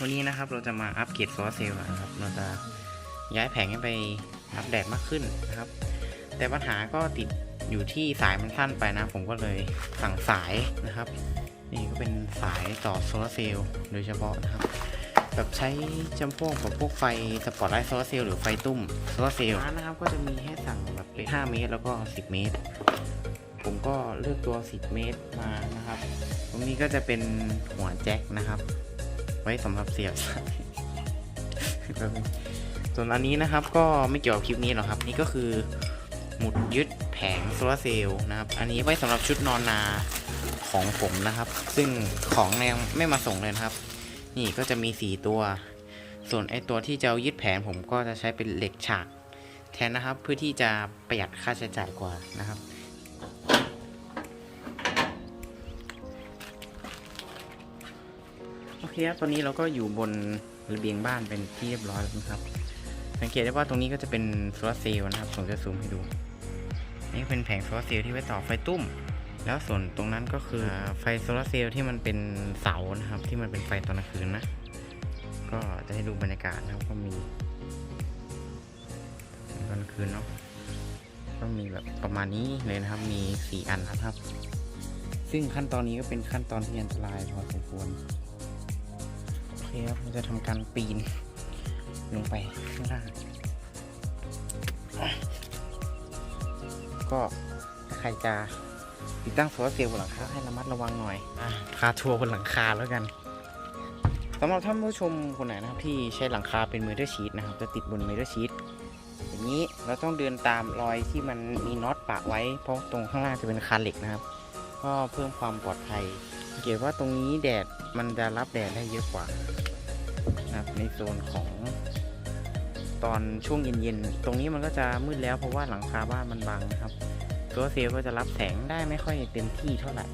วันนี้นะครับเราจะมาอัปเกรดโซลาร์เซลล์นะครับ เราจะย้ายแผงให้ไปรับแดดมากขึ้นนะครับ แต่ปัญหาก็ติดอยู่ที่สายมันสั้นไปนะ ผมก็เลยสั่งสายนะครับ นี่ก็เป็นสายต่อโซลาร์เซลล์โดยเฉพาะนะครับ แบบใช้จำพวกแบบพวกไฟสปอตไลท์โซลาร์เซลล์หรือไฟตุ้มโซลาร์เซลล์นะครับก็จะมีให้สั่งแบบเป็น5เมตรแล้วก็ 10 เมตร ผมก็เลือกตัว 10 เมตรมานะครับ ตรงนี้ก็จะเป็นหัวแจ็คนะครับ ไว้สำหรับเสียบสายส่วนอันนี้นะครับก็ไม่เกี่ยวกับคลิปนี้หรอกครับ นี่ก็คือหมุดยึดแผงโซลาเซลล์นะครับ อันนี้ไว้สำหรับชุดนอนนาของผมนะครับ ซึ่งของยังไม่มาส่งเลยนะครับ นี่ก็จะมี 4 ตัว ส่วนไอตัวที่จะยึดแผงผมก็จะใช้เป็นเหล็กฉากแทนนะครับเพื่อที่จะประหยัดค่าใช้จ่ายกว่านะครับ โอเคครับตอนนี้เราก็อยู่บนระเบียงบ้านเป็นที่เรียบร้อยแล้วนะครับ สังเกตได้ว่าตรงนี้ก็จะเป็นโซลาร์เซลล์นะครับผมจะซูมให้ดู นี่เป็นแผงโซลาร์เซลล์ที่ไว้ต่อไฟตุ้ม แล้วส่วนตรงนั้นก็คือไฟโซลาร์เซลล์ที่มันเป็นเสานะครับ ที่มันเป็นไฟตอนกลางคืนนะ ก็จะให้ดูบรรยากาศนะครับก็มีตอนกลางคืนเนาะก็มีแบบประมาณนี้เลยนะครับ มี 4 อันนะครับ ซึ่งขั้นตอนนี้ก็เป็นขั้นตอนที่อันตรายพอสมควร ครับเราจะทำการปีน ลงไปข้างล่าง ก็ใครจะติดตั้งโซลาร์เซลล์บนหลังคาให้ระมัดระวังหน่อยอพาทัวร์บนหลังคาแล้วกันสำหรับท่านผู้ชมคนไหนนะครับที่ใช้หลังคาเป็นเมทัลชีตนะครับ จะติดบนเมทัลชีตอย่างนี้เราต้องเดินตามรอยที่มันมีน็อตปะไว้ เพราะตรงข้างล่างจะเป็นคานเหล็กนะครับ ก็เพิ่มความปลอดภัยสังเกตว่าตรงนี้แดดมันจะรับแดดได้เยอะกว่า นะครับในโซนของตอนช่วงเย็นๆ ตรงนี้มันก็จะมืดแล้วเพราะว่าหลังคาบ้านมันบังนะครับ ตัวเซลล์ก็จะรับแสงได้ไม่ค่อยเต็มที่เท่าไหร่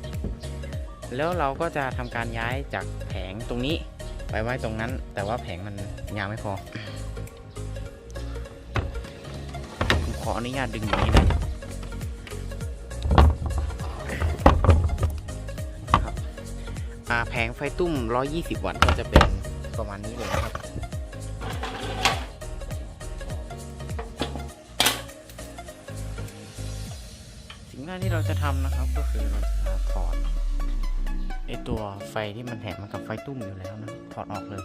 แล้วเราก็จะทำการย้ายจากแผงตรงนี้ไปไว้ตรงนั้น แต่ว่าแผงมันยาวไม่พอ ผมขออนุญาตดึงอย่างนี้นะครับแผงไฟตุ้ม 120 วัตต์ก็จะเป็นประมาณนี้เลย นะครับสิ่งแรกที่เราจะทำนะครับ ก็คือเราจะถอดไอตัวไฟที่มันแถมมากับไฟตุ้มอยู่แล้วนะถอดออกเลย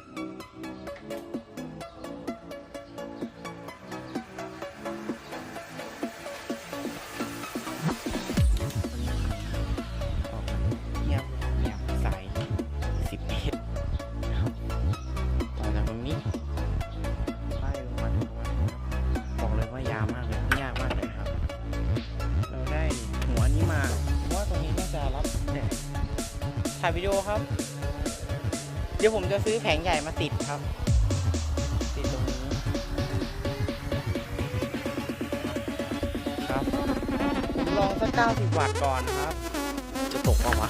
ถ่ายวิดีโอครับ เดี๋ยวผมจะซื้อแผงใหญ่มาติดครับ ติดตรงนี้ครับลองสัก 90 วัตต์ก่อนครับ จะตกเปล่าวะ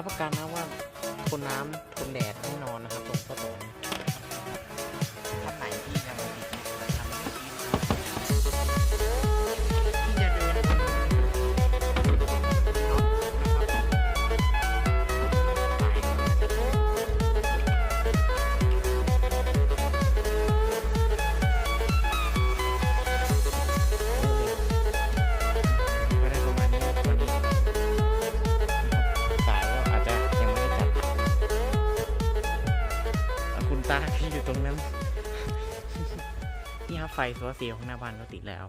รับประกันนะว่าทนน้ำทนแดดแน่นอนนะครับตรงข้อต่อนี้ ตาที่อยู่ตรงนั้น นี่ครับไฟโซลาร์เซลล์ของหน้าบ้านก็ติดแล้ว